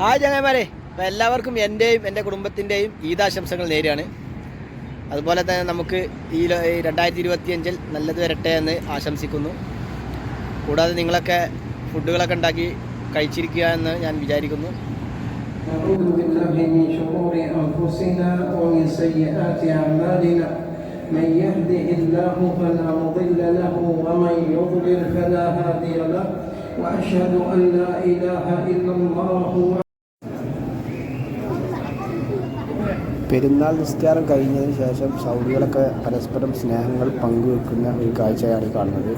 Hi ചങ്ങന്മാരെ അപ്പോൾ എല്ലാവർക്കും എൻ്റെയും എൻ്റെ കുടുംബത്തിൻ്റെയും ഈദാശംസകൾ നേരെയാണ് അതുപോലെ തന്നെ നമുക്ക് ഈ ല- ഈ രണ്ടായിരത്തി ഇരുപത്തിയഞ്ചിൽ നല്ലത് വരട്ടെ എന്ന് ആശംസിക്കുന്നു കൂടാതെ നിങ്ങളൊക്കെ ഫുഡുകളൊക്കെ ഉണ്ടാക്കി കഴിച്ചിരിക്കുക എന്ന് ഞാൻ വിചാരിക്കുന്നു نعوذ بالله من شرور أنفسنا ومن سيئات أعمالنا من يهده الله فلا مضل له ومن يضلل فلا هادي له وأشهد أن لا إله إلا الله പെരുന്നാൾ നിസ്കാരം കഴിഞ്ഞതിന് ശേഷം സൗദികളൊക്കെ പരസ്പരം സ്നേഹങ്ങൾ പങ്കുവെക്കുന്ന ഒരു കാഴ്ചയാണ് കാണുന്നത്.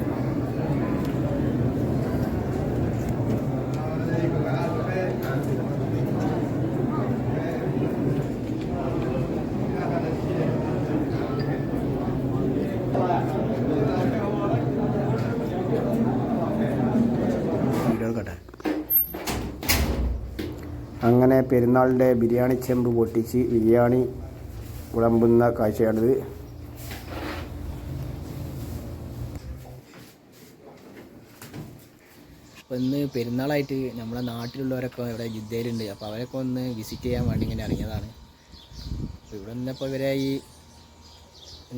അങ്ങനെ പെരുന്നാളിന്റെ ബിരിയാണി ചെമ്പ് പൊട്ടിച്ച് ബിരിയാണി വിളമ്പുന്ന കാഴ്ചയാണിത്. അപ്പോൾ ഇന്ന് പെരുന്നാളായിട്ട് നമ്മുടെ നാട്ടിലുള്ളവരൊക്കെ ഇവിടെ ജിദ്ദയിലുണ്ട്. അപ്പോൾ അവരൊക്കെ ഒന്ന് വിസിറ്റ് ചെയ്യാൻ വേണ്ടി ഇങ്ങനെ ഇറങ്ങിയതാണ്. അപ്പോൾ ഇവിടെ നിന്നപ്പോൾ ഇവരെ ഈ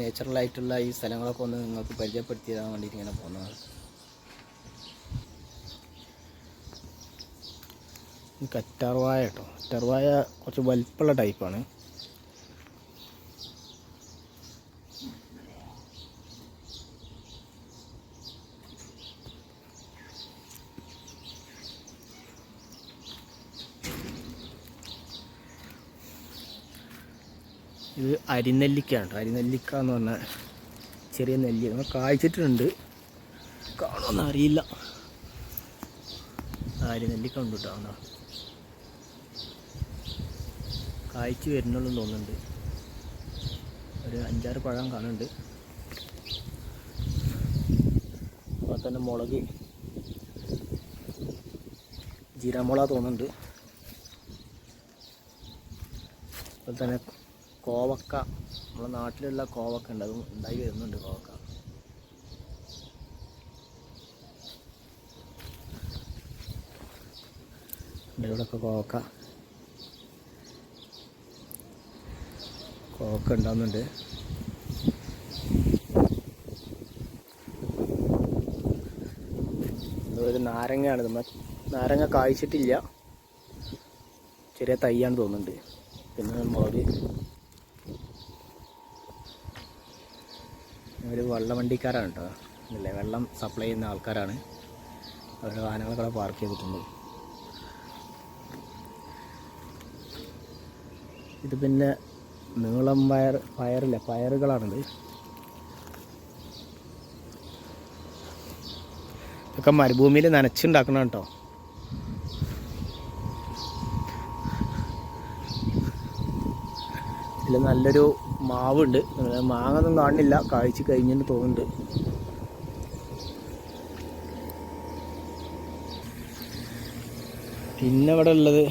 നേച്ചുറലായിട്ടുള്ള ഈ സ്ഥലങ്ങളൊക്കെ ഒന്ന് നിങ്ങൾക്ക് പരിചയപ്പെടുത്തി തരാൻ വേണ്ടിയിട്ട് ഇങ്ങനെ പോകുന്നതാണ് കറ്റാർവായ കേട്ടോ. കറ്റാർവായ കുറച്ച് വലിപ്പമുള്ള ടൈപ്പാണ്. ഇത് അരിനെല്ലിക്കയാണ് അരിനെല്ലിക്ക എന്ന് പറഞ്ഞാൽ ചെറിയ നെല്ലി. നമ്മൾ കായ്ച്ചിട്ടുണ്ട്. കാണുമെന്ന് അറിയില്ല അരിനെല്ലിക്ക ഉണ്ട് കേട്ടോ എന്നാ കായ്ച്ച് വരുന്നുള്ളൂ തോന്നുന്നുണ്ട്. ഒരു അഞ്ചാറ് പഴം കാണുന്നുണ്ട്. അപ്പോൾ തന്നെ മുളക് ജീരാമുള തോന്നുന്നുണ്ട്. അതുപോലെ തന്നെ കോവക്ക നമ്മുടെ നാട്ടിലുള്ള കോവക്ക ഉണ്ട്. അതും ഉണ്ടായി വരുന്നുണ്ട് കോവക്ക. ഇവിടെ കോവക്ക. കോവക്ക ഉണ്ടാകുന്നുണ്ട് ഇത് നാരങ്ങയാണ്. നമ്മൾ നാരങ്ങ കായ്ച്ചിട്ടില്ല. ചെറിയ തൈയാണ് തോന്നുന്നുണ്ട്. പിന്നെ മുളക്. ഒരു വള്ളവണ്ടിക്കാരാണ് കേട്ടോ. അല്ലേ വെള്ളം സപ്ലൈ ചെയ്യുന്ന ആൾക്കാരാണ്. അവരുടെ വാഹനങ്ങളൊക്കെ പാർക്ക് ചെയ്തിട്ടുണ്ട്. ഇത് പിന്നെ നീളം പയർ പയറില്ല പയറുകളാണിത്. ഇതൊക്കെ മരുഭൂമിയിൽ നനച്ചുണ്ടാക്കണം കേട്ടോ. ഇതിൽ നല്ലൊരു മാവുണ്ട്. മാങ്ങ ഒന്നും കാണുന്നില്ല. കാഴ്ച കഴിഞ്ഞെന്ന് തോന്നുന്നുണ്ട്. പിന്നെ ഇവിടെ ഉള്ളത്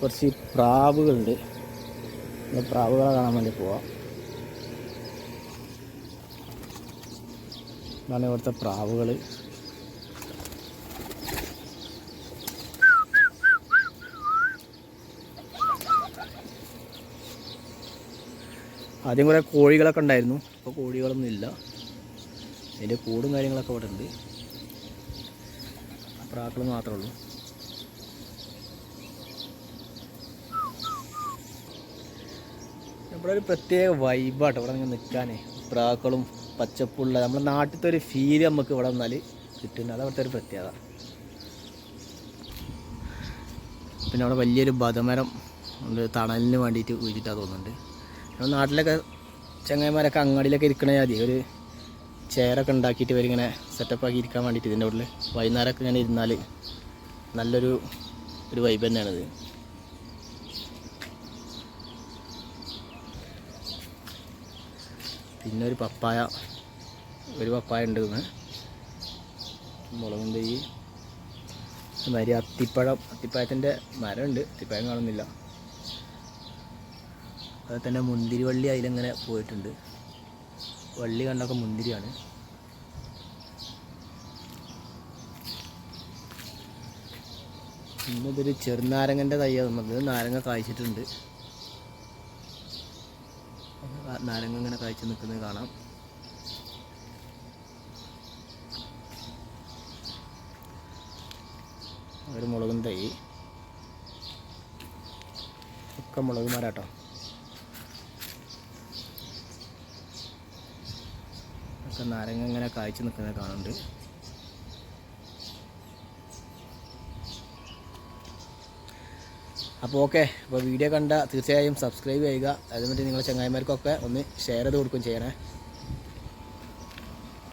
കുറച്ച് പ്രാവുകളുണ്ട്. പ്രാവുകളെ കാണാൻ വേണ്ടി പോവാം. ഇതാണ് ഇവിടുത്തെ പ്രാവുകൾ ആദ്യം കുറേ കോഴികളൊക്കെ ഉണ്ടായിരുന്നു. ഇപ്പോൾ കോഴികളൊന്നും ഇല്ല. അതിന്റെ കൂടും കാര്യങ്ങളൊക്കെ അവിടെ ഉണ്ട് പ്രാക്കൾ മാത്രമേ ഉള്ളൂ. ഇവിടെ ഒരു പ്രത്യേക വൈബാട്ടോ ഇവിടെ നിങ്ങൾ നിൽക്കാനേ പ്രാക്കളും പച്ചപ്പുള്ള നമ്മുടെ നാട്ടിലത്തെ ഒരു ഫീൽ നമുക്ക് ഇവിടെ വന്നാൽ കിട്ടുന്നത്. അതവിടുത്തെ ഒരു പ്രത്യേകത. പിന്നെ അവിടെ വലിയൊരു ബദമരം ഉണ്ട്. തണലിന് വേണ്ടിയിട്ട് കുഴിച്ചിട്ടാണ് തോന്നുന്നുണ്ട്. നമ്മുടെ നാട്ടിലൊക്കെ ചങ്ങായിമാരൊക്കെ അങ്ങാടിയിലൊക്കെ ഇരിക്കണേ മതി ഒരു ചെയറൊക്കെ ഉണ്ടാക്കിയിട്ട് ഇവരിങ്ങനെ സെറ്റപ്പാക്കി ഇരിക്കാൻ വേണ്ടിയിട്ട് ഇതിന്റെ ഉള്ളിൽ വൈകുന്നേരമൊക്കെ ഇങ്ങനെ ഇരുന്നാൽ നല്ലൊരു ഒരു വൈബ് തന്നെയാണിത്. പിന്നെ ഒരു പപ്പായ ഒരു പപ്പായ ഉണ്ട് ഇന്ന്. മുളകും തൈ മാതിരി അത്തിപ്പഴം അത്തിപ്പഴത്തിന്റെ മരമുണ്ട്. അത്തിപ്പഴം കാണുന്നില്ല. അതുപോലെ തന്നെ മുന്തിരി വള്ളി അതിലിങ്ങനെ പോയിട്ടുണ്ട്. വള്ളി കണ്ടൊക്കെ മുന്തിരിയാണ്. ഇന്നിതൊരു ചെറുനാരങ്ങന്റെ തയ്യ തന്നത് നാരങ്ങ കായ്ച്ചിട്ടുണ്ട്. നാരങ്ങ ഇങ്ങനെ കായ്ച്ചു നിൽക്കുന്നത് കാണാം. ഒരു മുളകും തൈ. ഒക്കെ മുളക് മരാട്ടോ ഒക്കെ നാരങ്ങ ഇങ്ങനെ കായ്ച്ചു നിൽക്കുന്നത് കാണുന്നുണ്ട്. അപ്പോൾ ഓക്കെ അപ്പോൾ വീഡിയോ കണ്ട തീർച്ചയായും സബ്സ്ക്രൈബ് ചെയ്യുക. അതുകൊണ്ട് നിങ്ങളുടെ ചങ്ങായിമാർക്കൊക്കെ ഒന്ന് ഷെയർ ചെയ്ത് കൊടുക്കുകയും ചെയ്യണേ.